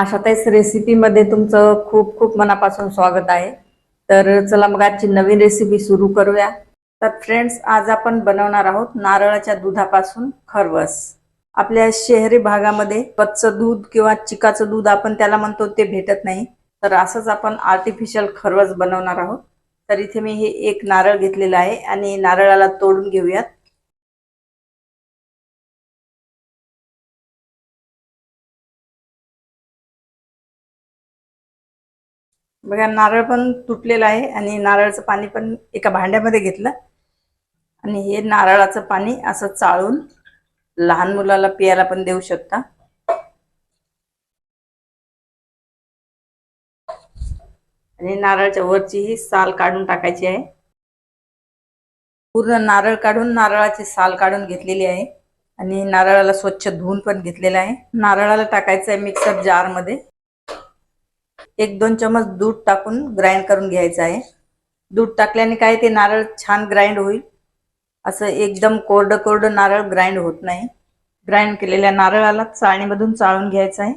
आशाताईच रेसिपीमध्ये तुमचं खूप खूप मनापासून स्वागत आहे. तर चला मग आजची नवीन रेसिपी सुरू करूया. तर फ्रेंड्स आज आपण बनवणार आहोत नारळाच्या दुधापासून खरवस. आपल्या शहरी भागामध्ये कच्चं दूध किंवा चिकाचं दूध आपण त्याला म्हणतो ते भेटत नाही. तर असंच आपण आर्टिफिशियल खरवस बनवणार आहोत. तर इथे मी हे एक नारळ घेतलेलं आहे आणि नारळाला तोडून घेऊयात. बघा नारळ पण तुटलेलं आहे आणि नारळाचं पाणी पण एका भांड्यामध्ये घेतलं. आणि हे नारळाचं पाणी असं चाळून लहान मुलाला पियाला पण देऊ शकता. आणि नारळाच्या वरची ही साल काढून टाकायची आहे. पूर्ण नारळ काढून नारळाची साल काढून घेतलेली आहे. आणि नारळाला स्वच्छ धुवून पण घेतलेलं आहे. नारळाला टाकायचं आहे मिक्सर जार एक दोन चमच दूध टाकून ग्राइंड करून घ्यायचं आहे. दूध टाकल्याने काय ते नारळ छान ग्राइंड होईल. असं एकदम कोरडं कोरडं नारळ ग्राइंड होत नाही. ग्राइंड केलेल्या नारळाला चाळणीमधून चाळून घ्यायचं आहे.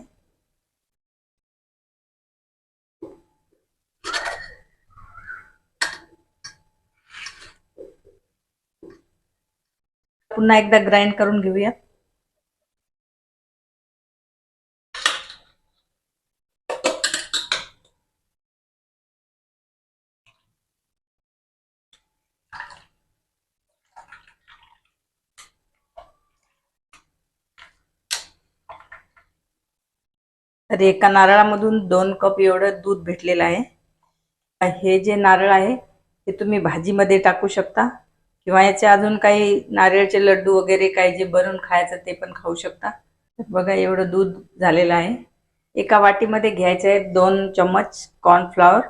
पुन्हा एकदा ग्राइंड करून घेऊयात. तर एका नारळामधून दोन कप एवढं दूध भेटलेलं आहे. हे जे नारळ आहे ते तुम्ही भाजीमध्ये टाकू शकता किंवा याचे अजून काही नारळचे लड्डू वगैरे काही जे बनवून खायचं ते पण खाऊ शकता. बघा एवढं दूध झालेलं आहे. एका वाटीमध्ये घ्यायचे आहे दोन चम्मच कॉर्नफ्लॉवर.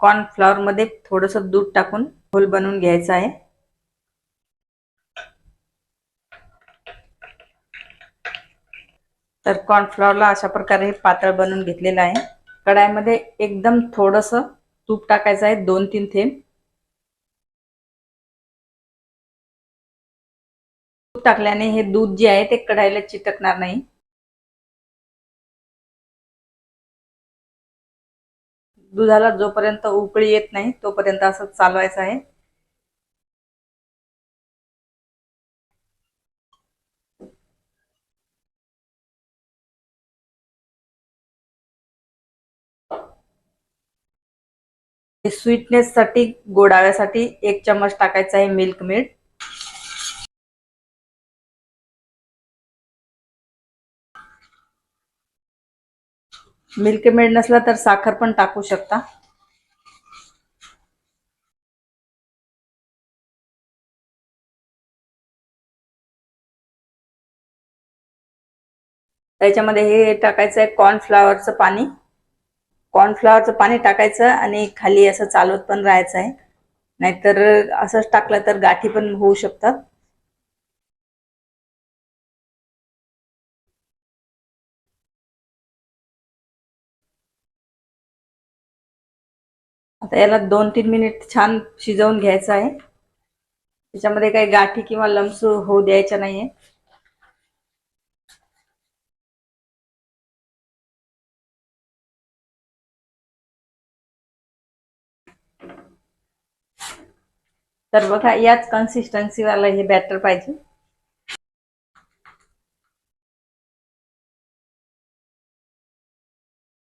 कॉर्नफ्लॉवर मध्ये दूध टाकून फुल बनवून घ्यायचं आहे. तर कॉर्नफ्लॉवरला अशा प्रकारे हे पातळ बनवून घेतलेलं आहे. कढाईमध्ये एकदम थोडस तूप टाकायचं आहे दोन तीन थेंब. तूप टाकल्याने हे दूध जे आहे ते कढाईला चिटकणार नाही. दुधाला जोपर्यंत उकळी येत नाही तोपर्यंत असं चालवायचं आहे. स्वीटनेस साठी गोडाव्यासाठी एक चम्मच टाकायचा आहे मिल्क मेड मिल्क मेड नसला तर साखर पण टाकू शकता. त्याच्यामध्ये हे टाकायचं आहे कॉर्नफ्लावरचं पाणी. कॉर्नफ्लॉवरचं पाणी टाकायचं आणि खाली असं चालवत पण राहायचं आहे. नाहीतर असंच टाकलं तर गाठी पण होऊ शकतात. आता याला दोन तीन मिनिट छान शिजवून घ्यायचं आहे. त्याच्यामध्ये काही गाठी किंवा लम्स होऊ द्यायच्या नाहीये. तर बघा याच कन्सिस्टन्सीवाला हे बॅटर पाहिजे.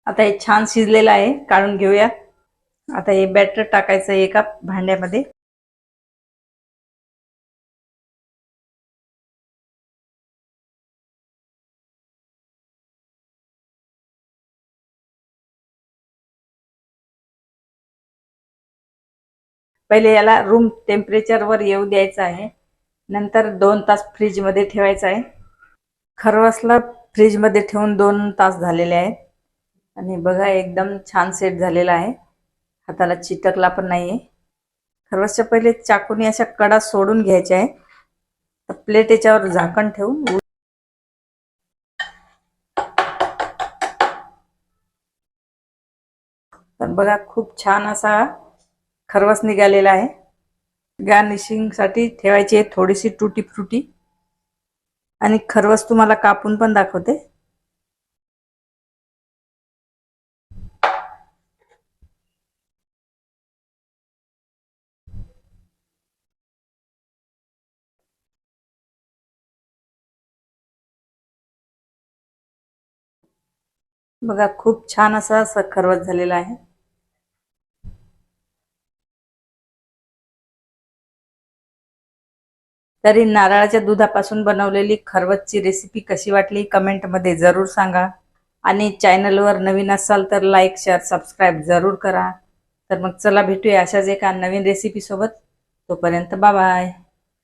आता हे छान शिजलेलं आहे काढून घेऊया. आता हे बॅटर टाकायचं एका भांड्यामध्ये. पहिले याला रूम टेम्परेचरवर येऊ द्यायचं आहे. नंतर दोन तास फ्रीजमध्ये ठेवायचं आहे. खरवसला फ्रीजमध्ये ठेवून दोन तास झालेले आहेत. आणि बघा एकदम छान सेट झालेला आहे. हाताला चिटकला पण नाही आहे खरवसच्या पहिले चाकूने अशा कडा सोडून घ्यायच्या आहे तर प्लेट याच्यावर झाकण ठेवून तर बघा खूप छान असा खरवस निघालेला आहे. गार्निशिंगसाठी ठेवायची आहे थोडीशी टुटी फ्रुटी आणि खरवस तुम्हाला कापून पण दाखवते. बघा खूप छान असा असं खरवस झालेला आहे. तरी नारळाच्या दुधापासून बनवलेली खरवतची रेसिपी कशी वाटली? कमेंटमध्ये जरूर सांगा. आणि चॅनलवर नवीन असाल तर लाईक शेअर सबस्क्राईब जरूर करा. तर मग चला भेटूया अशाच एका नवीन रेसिपी सोबत. तोपर्यंत बाय